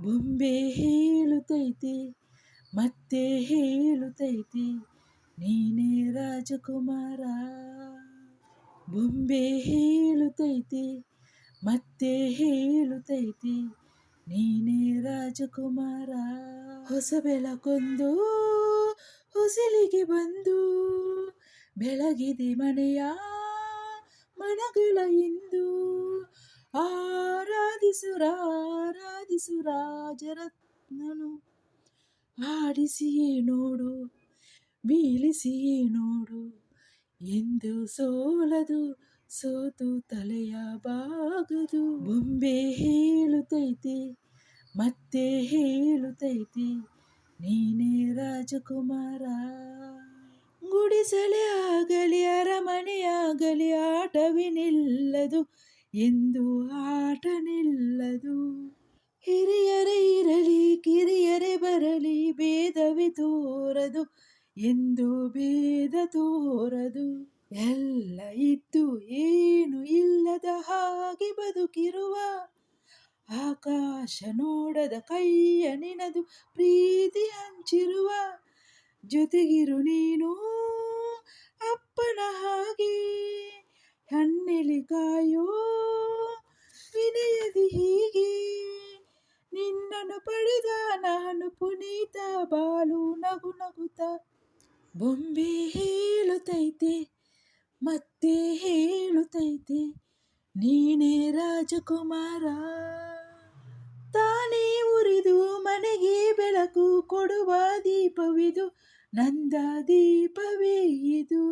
ಬೊಂಬೆ ಹೇಳುತ್ತೈತಿ ಮತ್ತೆ ಹೇಳುತ್ತೈತಿ ನೀನೇ ರಾಜಕುಮಾರ. ಬೊಂಬೆ ಹೇಳುತ್ತೈತಿ ಮತ್ತೆ ಹೇಳುತ್ತೈತಿ ನೀನೇ ರಾಜಕುಮಾರ. ಹೊಸ ಬೆಳಕೊಂದು ಹೊಸಲಿಗೆ ಬಂದು, ಬೆಳಗಿದೆ ಮನೆಯ ಮನಗಳ ಇಂದು. ಆರಾಧಿಸು ರಾಜರತ್ನನು. ಆಡಿಸಿಯೇ ನೋಡು, ಬೀಳಿಸಿಯೇ ನೋಡು. ಎಂದು ಸೋಲದು, ಸೋತು ತಲೆಯ ಬಾಗದು. ಬೊಂಬೆ ಹೇಳುತ್ತೈತೆ ಮತ್ತೆ ಹೇಳುತ್ತೈತೆ ನೀನೇ ರಾಜಕುಮಾರ. ಗುಡಿಸಲೇ ಆಗಲಿ ಅರಮನೆಯಾಗಲಿ ಆಟವಿನಿಲ್ಲದು, ಎಂದು ಆಟ ನಿಲ್ಲದು. ಹಿರಿಯರೇ ಇರಲಿ, ಕಿರಿಯರೇ ಬರಲಿ, ಭೇದವೇ ತೋರದು, ಎಂದು ಭೇದ ತೋರದು. ಎಲ್ಲ ಇದ್ದು ಏನು ಇಲ್ಲದ ಹಾಗೆ ಬದುಕಿರುವ ಆಕಾಶ ನೋಡದ ಕೈಯ ನಿನದು, ಪ್ರೀತಿ ಹಂಚಿರುವ ಜೊತೆಗಿರು ನೀನು ಅಪ್ಪನ ಹಾಗೆ. ಹಣ್ಣೆಲೆ ಕಾಯೋ ವಿನಯದಿ ಹೀಗೆ ನಿನ್ನನ್ನು ಪಡೆದ ನಾನು ಪುನೀತ ಬಾಲು ನಗು ನಗುತ ಬೊಂಬೆ ಹೇಳುತ್ತೈತೆ, ಮತ್ತೆ ಹೇಳುತ್ತೈತೆ, ನೀನೇ ರಾಜಕುಮಾರ. ತಾನೇ ಉರಿದು ಮನೆಗೆ ಬೆಳಕು ಕೊಡುವ ದೀಪವಿದು, ನಂದ ದೀಪವೇ ಇದು.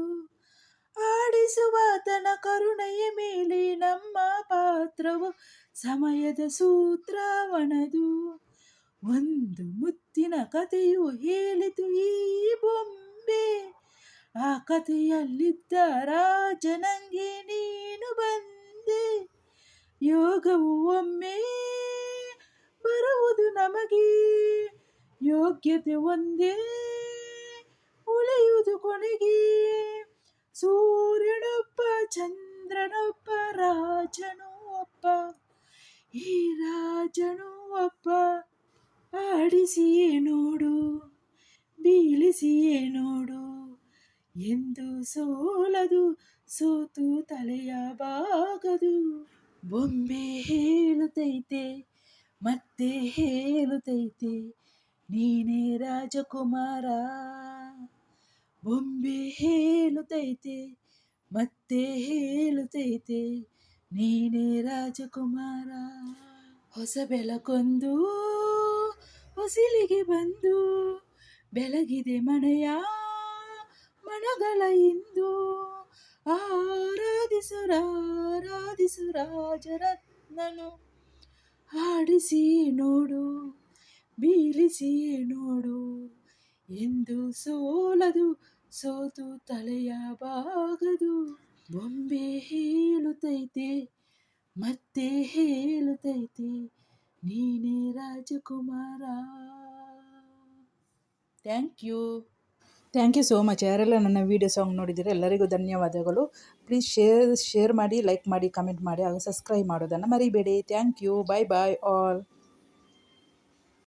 ಆಡಿಸುವಾತನ ಕರುಣೆಯ ಮೇಲೆ ನಮ್ಮ ಪಾತ್ರವು ಸಮಯದ ಸೂತ್ರವನದು ಒಂದು ಮುತ್ತಿನ ಕಥೆಯು ಹೇಳಿತು ಈ ಬೊಂಬೆ. ಆ ಕಥೆಯಲ್ಲಿದ್ದ ರಾಜನಂಗೆ ನೀನು ಬಂದೆ. ಯೋಗವು ಒಮ್ಮೆ ಬರುವುದು ನಮಗೆ. ಯೋಗ್ಯತೆ ಒಂದೇ, ಉಳಿಯುವುದು ಕೊನೆಗೆ. ಸೂರ್ಯನೊಬ್ಬ, ಚಂದ್ರನೊಬ್ಬ, ರಾಜನೂ ಒಬ್ಬ. ಈ ರಾಜನೂ ಆಡಿಸಿಯೇ ನೋಡು, ಬೀಳಿಸಿಯೇ ನೋಡು. ಎಂದು ಸೋಲದು, ಸೋತು ತಲೆಯ ಬಾಗದು. ಬೊಂಬೆ ಹೇಳುತ್ತೈತೆ, ಮತ್ತೆ ಹೇಳುತ್ತೈತೆ, ನೀನೇ ರಾಜಕುಮಾರ. ಬೊಂಬೆ ಹೇಳುತ್ತೈತೆ, ಮತ್ತೆ ಹೇಳುತ್ತೈತೆ, ನೀನೇ ರಾಜಕುಮಾರ. ಹೊಸ ಬೆಳಕೊಂದು ಹೊಸಿಲಿಗೆ ಬಂದು ಬೆಳಗಿದೆ ಮನೆಯ ಮನಗಳ ಇಂದು. ಆರಾಧಿಸು ರಾಜರತ್ನನು. ಹಾಡಿಸಿ ನೋಡು ಬೀಳಿಸಿ ನೋಡು. ಎಂದು ಸೋಲದು, ಸೋತು ತಲೆಯ ಬಾಗದು. ಬೊಂಬೆ ಹೇಳುತ್ತೈತೆ ಮತ್ತೆ ಹೇಳುತ್ತೈತೆ ನೀನೇ ರಾಜಕುಮಾರ. Thank you thank you so much ಯಾರೆಲ್ಲ ನನ್ನ ವೀಡಿಯೋ ಸಾಂಗ್ ನೋಡಿದರೆ ಎಲ್ಲರಿಗೂ ಧನ್ಯವಾದಗಳು. ಪ್ಲೀಸ್ ಶೇರ್ ಶೇರ್ ಮಾಡಿ ಲೈಕ್ ಮಾಡಿ ಕಮೆಂಟ್ ಮಾಡಿ, ಹಾಗೂ ಸಬ್ಸ್ಕ್ರೈಬ್ ಮಾಡೋದನ್ನು ಮರಿಬೇಡಿ. Thank you bye bye all